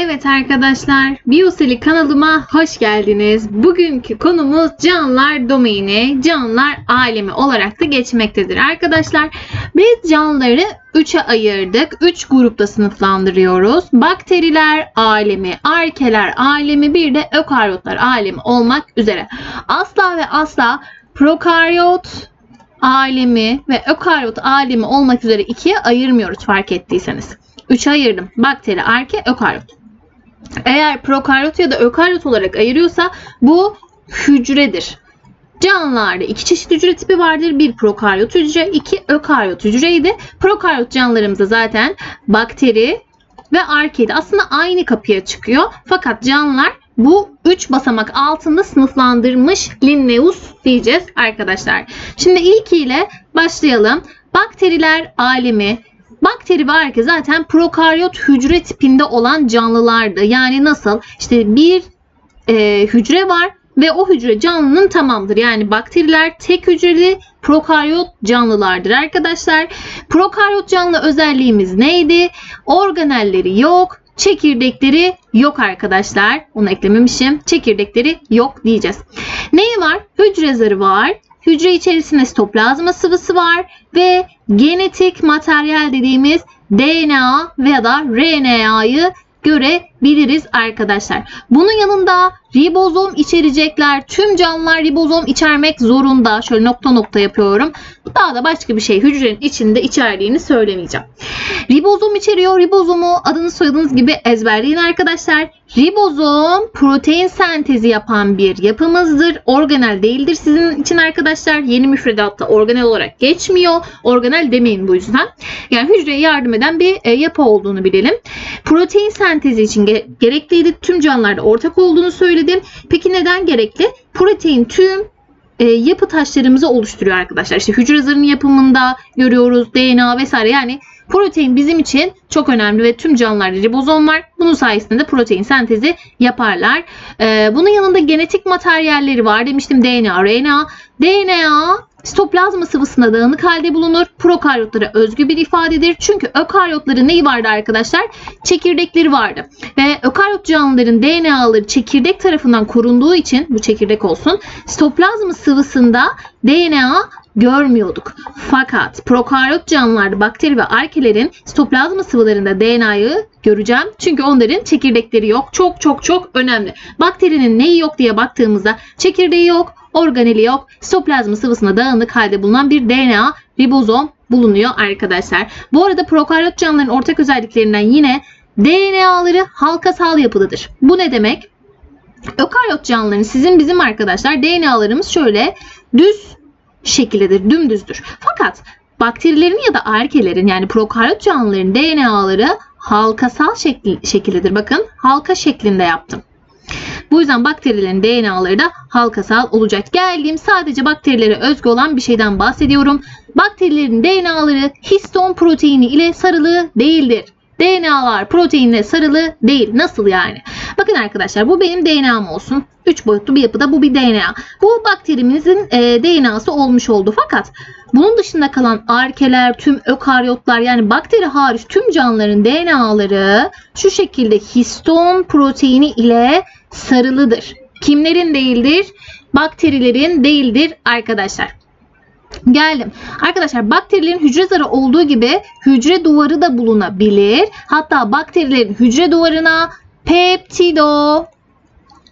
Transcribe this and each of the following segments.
Evet arkadaşlar, Biyoseli kanalıma hoş geldiniz. Bugünkü konumuz canlılar domaini, canlılar alemi olarak da geçmektedir arkadaşlar. Biz canlıları 3'e ayırdık. 3 grupta sınıflandırıyoruz. Bakteriler alemi, arkeler alemi, bir de ökaryotlar alemi olmak üzere. Asla ve asla prokaryot alemi ve ökaryot alemi olmak üzere ikiye ayırmıyoruz fark ettiyseniz. Üçe ayırdım. Bakteri, arke, ökaryot. Eğer prokaryot ya da ökaryot olarak ayırıyorsa bu hücredir. Canlılarda iki çeşit hücre tipi vardır. Bir prokaryot hücre, iki ökaryot hücreydi. Prokaryot canlılarımızda zaten bakteri ve arkeydi. Aslında aynı kapıya çıkıyor. Fakat canlılar bu 3 basamak altında sınıflandırmış Linnaeus diyeceğiz arkadaşlar. Şimdi ilkiyle başlayalım. Bakteriler alemi Bakteri ve arke zaten prokaryot hücre tipinde olan canlılardı. Yani nasıl? İşte bir e, hücre var ve o hücre canlının tamamdır. Yani bakteriler tek hücreli prokaryot canlılardır arkadaşlar. Prokaryot canlı özelliğimiz neydi? Organelleri yok, çekirdekleri yok arkadaşlar. Onu eklememişim. Çekirdekleri yok diyeceğiz. Neyi var? Hücre zarı var. Hücre içerisinde sitoplazma sıvısı var ve genetik materyal dediğimiz DNA veya da RNA'yı görebiliriz arkadaşlar. Bunun yanında ribozom içerecekler. Tüm canlılar ribozom içermek zorunda. Şöyle nokta nokta yapıyorum. Daha da başka bir şey hücrenin içinde içerdiğini söylemeyeceğim. Ribozom içeriyor. Ribozomu adını soyadınız gibi ezberleyin arkadaşlar. Ribozom protein sentezi yapan bir yapımızdır. Organel değildir sizin için arkadaşlar. Yeni müfredatta organel olarak geçmiyor. Organel demeyin bu yüzden. Yani hücreye yardım eden bir e, yapı olduğunu bilelim. Protein sentezi için ge- gerekliydi. Tüm canlılarda ortak olduğunu söyledim. Peki neden gerekli? Protein tüm e, yapı taşlarımızı oluşturuyor arkadaşlar. İşte hücre zarının yapımında görüyoruz DNA vesaire. Yani protein bizim için çok önemli ve tüm canlılarda ribozom var. Bunun sayesinde de protein sentezi yaparlar. E, bunun yanında genetik materyalleri var demiştim DNA, RNA. DNA sitoplazma sıvısında dağınık halde bulunur. Prokaryotlara özgü bir ifadedir. Çünkü ökaryotların neyi vardı arkadaşlar? Çekirdekleri vardı. Ve ökaryot canlıların DNA'ları çekirdek tarafından korunduğu için bu çekirdek olsun. Sitoplazma sıvısında DNA görmüyorduk. Fakat prokaryot canlılarda bakteri ve arkelerin sitoplazma sıvılarında DNA'yı göreceğim. Çünkü onların çekirdekleri yok. Çok çok çok önemli. Bakterinin neyi yok diye baktığımızda çekirdeği yok, organeli yok. Sitoplazma sıvısında dağınık halde bulunan bir DNA ribozom bulunuyor arkadaşlar. Bu arada prokaryot canlıların ortak özelliklerinden yine DNA'ları halkasal yapılıdır. Bu ne demek? Ökaryot canlıların sizin bizim arkadaşlar DNA'larımız şöyle düz şekildedir, dümdüzdür. Fakat bakterilerin ya da arkelerin yani prokaryot canlıların DNA'ları halkasal şekli, şekildedir. Bakın halka şeklinde yaptım. Bu yüzden bakterilerin DNA'ları da halkasal olacak. Geldiğim sadece bakterilere özgü olan bir şeyden bahsediyorum. Bakterilerin DNA'ları histon proteini ile sarılı değildir. DNA'lar proteinle sarılı değil. Nasıl yani? Bakın arkadaşlar bu benim DNA'm olsun. 3 boyutlu bir yapıda bu bir DNA. Bu bakterimizin e, DNA'sı olmuş oldu. Fakat bunun dışında kalan arkeler, tüm ökaryotlar yani bakteri hariç tüm canlıların DNA'ları şu şekilde histon proteini ile sarılıdır. Kimlerin değildir? Bakterilerin değildir arkadaşlar. Geldim. Arkadaşlar bakterilerin hücre zarı olduğu gibi hücre duvarı da bulunabilir. Hatta bakterilerin hücre duvarına peptido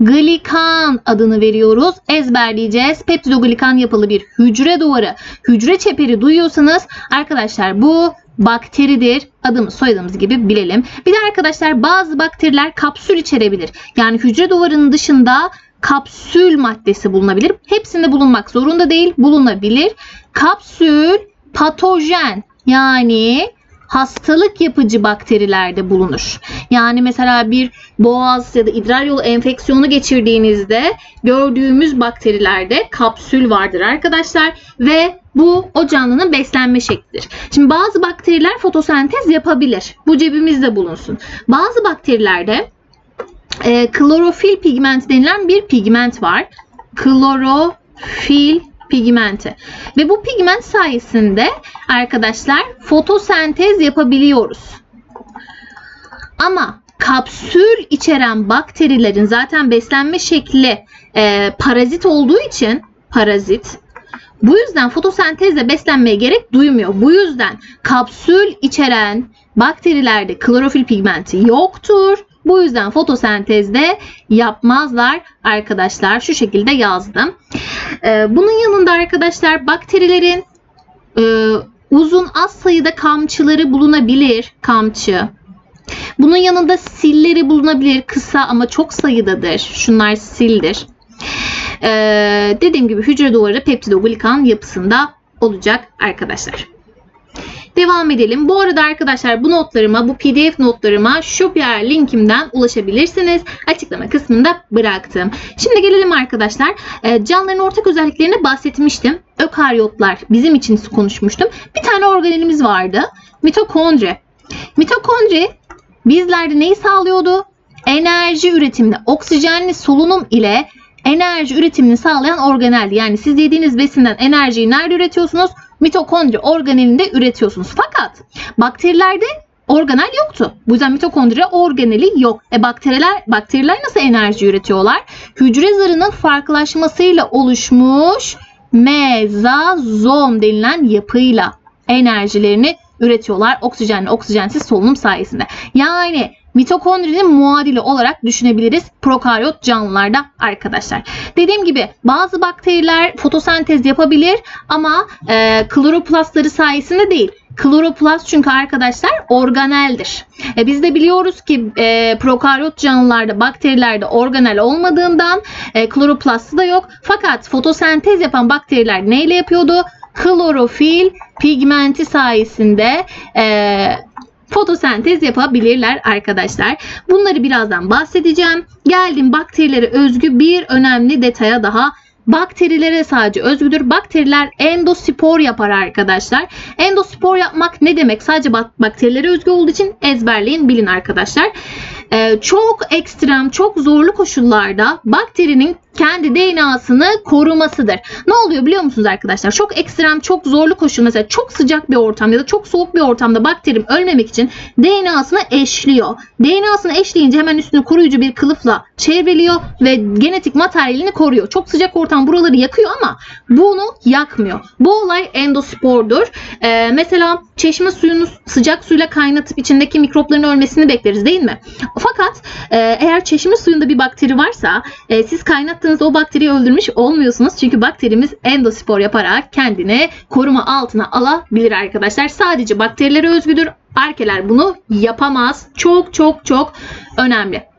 glikan adını veriyoruz. Ezberleyeceğiz. Peptidoglikan yapılı bir hücre duvarı. Hücre çeperi duyuyorsanız arkadaşlar bu bakteridir. Adımız soyadımız gibi bilelim. Bir de arkadaşlar bazı bakteriler kapsül içerebilir. Yani hücre duvarının dışında kapsül maddesi bulunabilir. Hepsinde bulunmak zorunda değil, bulunabilir. Kapsül patojen yani hastalık yapıcı bakterilerde bulunur. Yani mesela bir boğaz ya da idrar yolu enfeksiyonu geçirdiğinizde gördüğümüz bakterilerde kapsül vardır arkadaşlar ve bu o canlının beslenme şeklidir. Şimdi bazı bakteriler fotosentez yapabilir. Bu cebimizde bulunsun. Bazı bakterilerde e, klorofil pigment denilen bir pigment var. Klorofil pigmenti. Ve bu pigment sayesinde arkadaşlar fotosentez yapabiliyoruz. Ama kapsül içeren bakterilerin zaten beslenme şekli e, parazit olduğu için parazit bu yüzden fotosentezle beslenmeye gerek duymuyor. Bu yüzden kapsül içeren bakterilerde klorofil pigmenti yoktur. Bu yüzden fotosentezde yapmazlar arkadaşlar. Şu şekilde yazdım. Ee, bunun yanında arkadaşlar bakterilerin e, uzun az sayıda kamçıları bulunabilir. Kamçı. Bunun yanında silleri bulunabilir. Kısa ama çok sayıdadır. Şunlar sildir. Ee, dediğim gibi hücre duvarı peptidoglikan yapısında olacak arkadaşlar. Devam edelim. Bu arada arkadaşlar bu notlarıma, bu pdf notlarıma Shopier linkimden ulaşabilirsiniz. Açıklama kısmında bıraktım. Şimdi gelelim arkadaşlar. Ee, canlıların ortak özelliklerine bahsetmiştim. Ökaryotlar bizim için konuşmuştum. Bir tane organelimiz vardı. Mitokondri. Mitokondri bizlerde neyi sağlıyordu? Enerji üretimini, oksijenli solunum ile enerji üretimini sağlayan organeldi. Yani siz yediğiniz besinden enerjiyi nerede üretiyorsunuz? Mitokondri organelinde üretiyorsunuz. Fakat bakterilerde organel yoktu. Bu yüzden mitokondri organeli yok. E bakteriler bakteriler nasıl enerji üretiyorlar? Hücre zarının farklılaşmasıyla oluşmuş mezazom denilen yapıyla enerjilerini üretiyorlar. Oksijenli oksijensiz solunum sayesinde. Yani mitokondrinin muadili olarak düşünebiliriz prokaryot canlılarda arkadaşlar. Dediğim gibi bazı bakteriler fotosentez yapabilir ama e, kloroplastları sayesinde değil. Kloroplast çünkü arkadaşlar organeldir. E, biz de biliyoruz ki e, prokaryot canlılarda, bakterilerde organel olmadığından e, kloroplastı da yok. Fakat fotosentez yapan bakteriler neyle yapıyordu? Klorofil pigmenti sayesinde e, fotosentez yapabilirler arkadaşlar. Bunları birazdan bahsedeceğim. Geldim bakterilere özgü bir önemli detaya daha. Bakterilere sadece özgüdür. Bakteriler endospor yapar arkadaşlar. Endospor yapmak ne demek? Sadece bak- bakterilere özgü olduğu için ezberleyin, bilin arkadaşlar. Ee, çok ekstrem, çok zorlu koşullarda bakterinin kendi DNA'sını korumasıdır. Ne oluyor biliyor musunuz arkadaşlar? Çok ekstrem, çok zorlu koşul mesela çok sıcak bir ortam ya da çok soğuk bir ortamda bakterim ölmemek için DNA'sını eşliyor. DNA'sını eşleyince hemen üstünü koruyucu bir kılıfla çevreliyor ve genetik materyalini koruyor. Çok sıcak ortam buraları yakıyor ama bunu yakmıyor. Bu olay endospordur. Ee, mesela çeşme suyunu sıcak suyla kaynatıp içindeki mikropların ölmesini bekleriz değil mi? Fakat e, eğer çeşme suyunda bir bakteri varsa e, siz kaynattığınızda o bakteriyi öldürmüş olmuyorsunuz. Çünkü bakterimiz endospor yaparak kendini koruma altına alabilir arkadaşlar. Sadece bakterilere özgüdür. Arkeler bunu yapamaz. Çok çok çok önemli.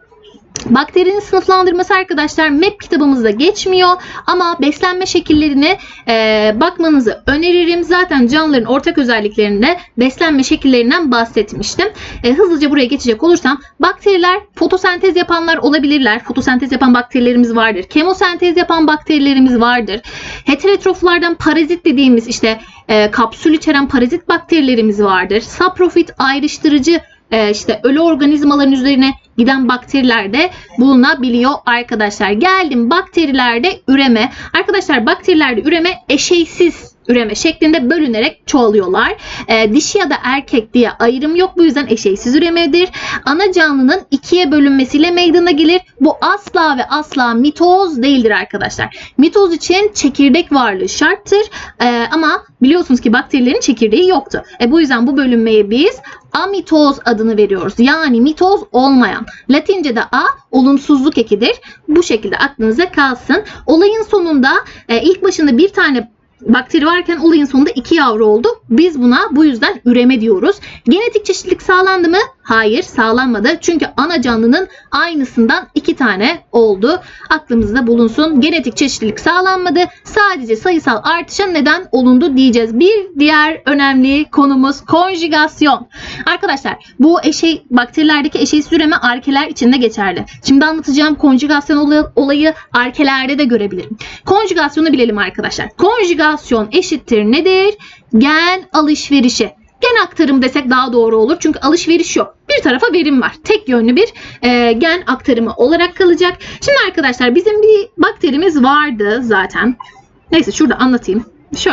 Bakterinin sınıflandırması arkadaşlar MEP kitabımızda geçmiyor ama beslenme şekillerine e, bakmanızı öneririm. Zaten canlıların ortak özelliklerinde beslenme şekillerinden bahsetmiştim. E, hızlıca buraya geçecek olursam bakteriler fotosentez yapanlar olabilirler. Fotosentez yapan bakterilerimiz vardır. Kemosentez yapan bakterilerimiz vardır. Heterotroflardan parazit dediğimiz işte e, kapsül içeren parazit bakterilerimiz vardır. Saprofit ayrıştırıcı e, işte ölü organizmaların üzerine giden bakterilerde bulunabiliyor arkadaşlar. Geldim bakterilerde üreme. Arkadaşlar bakterilerde üreme eşeysiz üreme şeklinde bölünerek çoğalıyorlar. E, dişi ya da erkek diye ayrım yok. Bu yüzden eşeysiz üremedir. Ana canlının ikiye bölünmesiyle meydana gelir. Bu asla ve asla mitoz değildir arkadaşlar. Mitoz için çekirdek varlığı şarttır. E, ama biliyorsunuz ki bakterilerin çekirdeği yoktu. E, bu yüzden bu bölünmeye biz amitoz adını veriyoruz. Yani mitoz olmayan. Latince'de a olumsuzluk ekidir. Bu şekilde aklınıza kalsın. Olayın sonunda e, ilk başında bir tane bakteri varken olayın sonunda iki yavru oldu. Biz buna bu yüzden üreme diyoruz. Genetik çeşitlilik sağlandı mı? Hayır sağlanmadı. Çünkü ana canlının aynısından iki tane oldu. Aklımızda bulunsun. Genetik çeşitlilik sağlanmadı. Sadece sayısal artışa neden olundu diyeceğiz. Bir diğer önemli konumuz konjugasyon. Arkadaşlar bu eşey bakterilerdeki eşeğsiz üreme arkeler içinde geçerli. Şimdi anlatacağım konjugasyon olay- olayı arkelerde de görebilirim. Konjugasyonu bilelim arkadaşlar. Konjugasyon eşittir nedir? Gen alışverişi. Gen aktarım desek daha doğru olur. Çünkü alışveriş yok. Bir tarafa verim var. Tek yönlü bir e, gen aktarımı olarak kalacak. Şimdi arkadaşlar bizim bir bakterimiz vardı zaten. Neyse şurada anlatayım.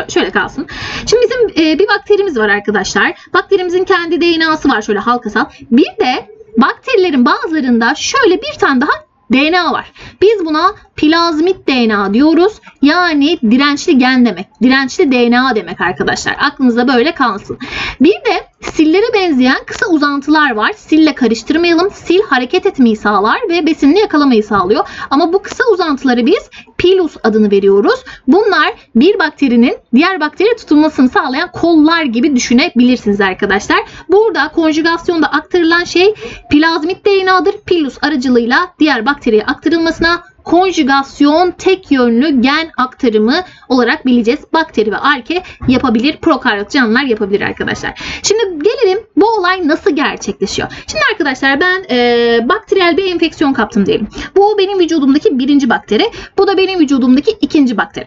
Şöyle, kalsın. Şimdi bizim e, bir bakterimiz var arkadaşlar. Bakterimizin kendi DNA'sı var şöyle halkasal. Bir de bakterilerin bazılarında şöyle bir tane daha DNA var. Biz buna plazmit DNA diyoruz. Yani dirençli gen demek. Dirençli DNA demek arkadaşlar. Aklınızda böyle kalsın. Bir de sillere benzeyen kısa uzantılar var. Sille karıştırmayalım. Sil hareket etmeyi sağlar ve besinini yakalamayı sağlıyor. Ama bu kısa uzantıları biz pilus adını veriyoruz. Bunlar bir bakterinin diğer bakteriye tutunmasını sağlayan kollar gibi düşünebilirsiniz arkadaşlar. Burada konjugasyonda aktarılan şey plazmit DNA'dır. Pilus aracılığıyla diğer bakteriye aktarılmasına konjugasyon tek yönlü gen aktarımı olarak bileceğiz. Bakteri ve arke yapabilir. Prokaryot canlılar yapabilir arkadaşlar. Şimdi gelelim bu olay nasıl gerçekleşiyor? Şimdi arkadaşlar ben e, bakteriyel bir enfeksiyon kaptım diyelim. Bu benim vücudumdaki birinci bakteri. Bu da benim vücudumdaki ikinci bakteri.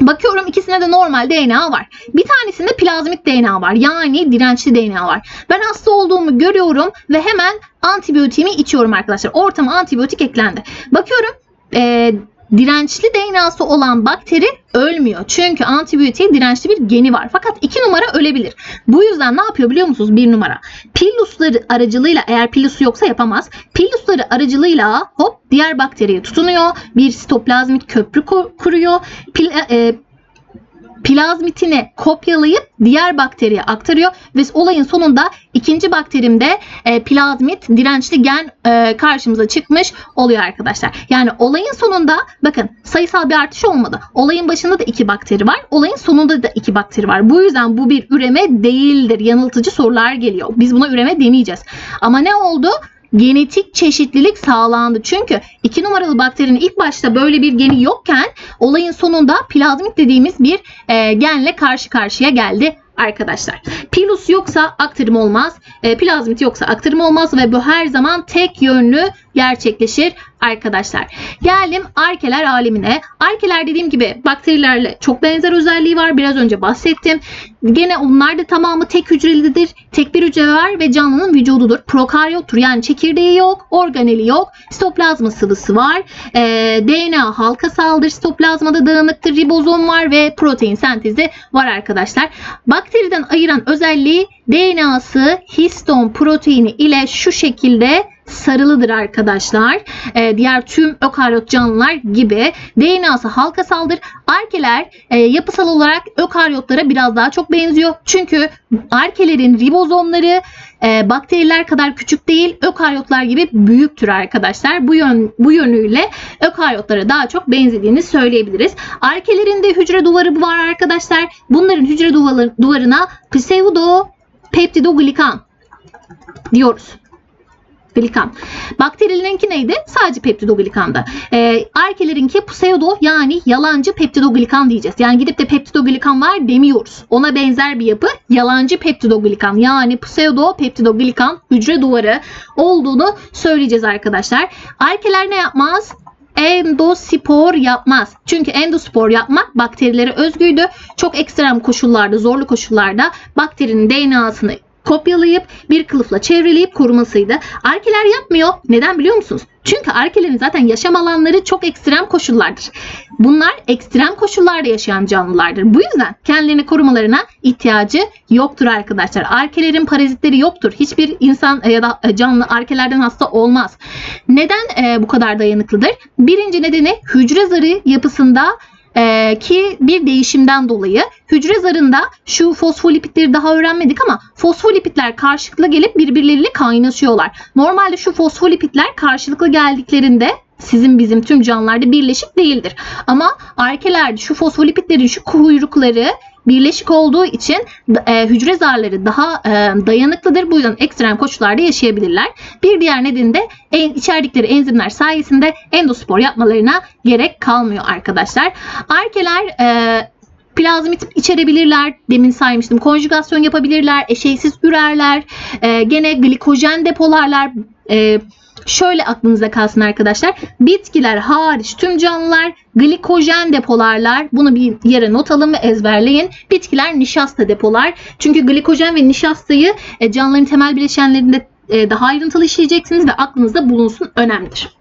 Bakıyorum ikisinde de normal DNA var. Bir tanesinde plazmik DNA var. Yani dirençli DNA var. Ben hasta olduğumu görüyorum ve hemen antibiyotiğimi içiyorum arkadaşlar. Ortama antibiyotik eklendi. Bakıyorum e, dirençli DNA'sı olan bakteri ölmüyor. Çünkü antibiyotiğe dirençli bir geni var. Fakat 2 numara ölebilir. Bu yüzden ne yapıyor biliyor musunuz? 1 numara. Pillusları aracılığıyla eğer pillusu yoksa yapamaz. Pillusları aracılığıyla hop diğer bakteriye tutunuyor. Bir sitoplazmik köprü kuruyor. Pil, e, plazmitini kopyalayıp diğer bakteriye aktarıyor ve olayın sonunda ikinci bakterimde e, plazmit dirençli gen e, karşımıza çıkmış oluyor arkadaşlar. Yani olayın sonunda bakın sayısal bir artış olmadı. Olayın başında da iki bakteri var. Olayın sonunda da iki bakteri var. Bu yüzden bu bir üreme değildir. Yanıltıcı sorular geliyor. Biz buna üreme demeyeceğiz. Ama ne oldu? Genetik çeşitlilik sağlandı. Çünkü 2 numaralı bakterinin ilk başta böyle bir geni yokken olayın sonunda plazmit dediğimiz bir e, genle karşı karşıya geldi arkadaşlar. Pilus yoksa aktarım olmaz. E, plazmit yoksa aktarım olmaz ve bu her zaman tek yönlü gerçekleşir arkadaşlar. Geldim arkeler alemine. Arkeler dediğim gibi bakterilerle çok benzer özelliği var. Biraz önce bahsettim. Gene onlar da tamamı tek hücrelidir. Tek bir hücre var ve canlının vücududur. Prokaryottur yani çekirdeği yok, organeli yok. Sitoplazma sıvısı var. E, DNA halkasaldır. Sitoplazmada dağınıktır. Ribozom var ve protein sentezi var arkadaşlar. Bakteriden ayıran özelliği DNA'sı histon proteini ile şu şekilde sarılıdır arkadaşlar. Ee, diğer tüm ökaryot canlılar gibi DNA'sı halkasaldır. Arkeler e, yapısal olarak ökaryotlara biraz daha çok benziyor. Çünkü arkelerin ribozomları e, bakteriler kadar küçük değil, ökaryotlar gibi büyüktür arkadaşlar. Bu yön bu yönüyle ökaryotlara daha çok benzediğini söyleyebiliriz. Arkelerin de hücre duvarı var arkadaşlar. Bunların hücre duvarı, duvarına pseudo peptidoglikan diyoruz. Glikan. Bakterilerinki neydi? Sadece peptidoglikandı. Ee, arkelerinki pseudo yani yalancı peptidoglikan diyeceğiz. Yani gidip de peptidoglikan var demiyoruz. Ona benzer bir yapı yalancı peptidoglikan yani pseudo peptidoglikan hücre duvarı olduğunu söyleyeceğiz arkadaşlar. Arkeler ne yapmaz? endospor yapmaz. Çünkü endospor yapmak bakterilere özgüydü. Çok ekstrem koşullarda, zorlu koşullarda bakterinin DNA'sını kopyalayıp bir kılıfla çevreleyip korumasıydı. Arkeler yapmıyor. Neden biliyor musunuz? Çünkü arkelerin zaten yaşam alanları çok ekstrem koşullardır. Bunlar ekstrem koşullarda yaşayan canlılardır. Bu yüzden kendilerini korumalarına ihtiyacı yoktur arkadaşlar. Arkelerin parazitleri yoktur. Hiçbir insan ya da canlı arkelerden hasta olmaz. Neden e, bu kadar dayanıklıdır? Birinci nedeni hücre zarı yapısında ee, ki bir değişimden dolayı hücre zarında şu fosfolipitleri daha öğrenmedik ama fosfolipitler karşılıklı gelip birbirleriyle kaynaşıyorlar. Normalde şu fosfolipitler karşılıklı geldiklerinde sizin bizim tüm canlılarda birleşik değildir. Ama arkelerde şu fosfolipitlerin şu kuyrukları birleşik olduğu için e, hücre zarları daha e, dayanıklıdır. Bu yüzden ekstrem koşullarda yaşayabilirler. Bir diğer nedeni de en, içerdikleri enzimler sayesinde endospor yapmalarına gerek kalmıyor arkadaşlar. Arkeler e, plazmit içerebilirler. Demin saymıştım. Konjugasyon yapabilirler. Eşeysiz ürerler. E, gene glikojen depolarlar. E, şöyle aklınızda kalsın arkadaşlar. Bitkiler hariç tüm canlılar glikojen depolarlar. Bunu bir yere not alın ve ezberleyin. Bitkiler nişasta depolar. Çünkü glikojen ve nişastayı e, canlıların temel bileşenlerinde e, daha ayrıntılı işleyeceksiniz ve aklınızda bulunsun önemlidir.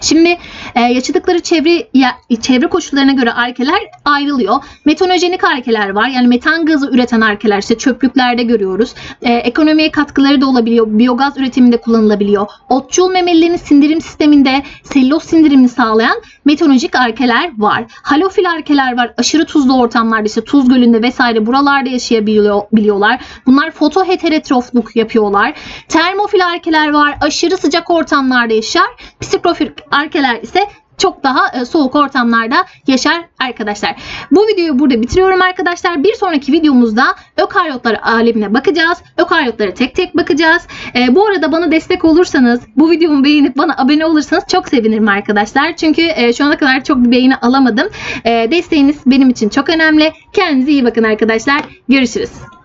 Şimdi e, yaşadıkları çevre ya, çevre koşullarına göre arkeler ayrılıyor. Metanojenik arkeler var. Yani metan gazı üreten arkeler işte çöplüklerde görüyoruz. E, ekonomiye katkıları da olabiliyor. Biyogaz üretiminde kullanılabiliyor. Otçul memelilerin sindirim sisteminde selüloz sindirimini sağlayan metanojik arkeler var. Halofil arkeler var. Aşırı tuzlu ortamlarda işte tuz gölünde vesaire buralarda yaşayabiliyor biliyorlar. Bunlar fotoheterotrofluk yapıyorlar. Termofil arkeler var. Aşırı sıcak ortamlarda yaşar. Psikrofil arkeler ise çok daha e, soğuk ortamlarda yaşar arkadaşlar. Bu videoyu burada bitiriyorum arkadaşlar. Bir sonraki videomuzda ökaryotlar alemine bakacağız. Ökaryotlara tek tek bakacağız. E, bu arada bana destek olursanız, bu videomu beğenip bana abone olursanız çok sevinirim arkadaşlar. Çünkü e, şu ana kadar çok bir beğeni alamadım. E, desteğiniz benim için çok önemli. Kendinize iyi bakın arkadaşlar. Görüşürüz.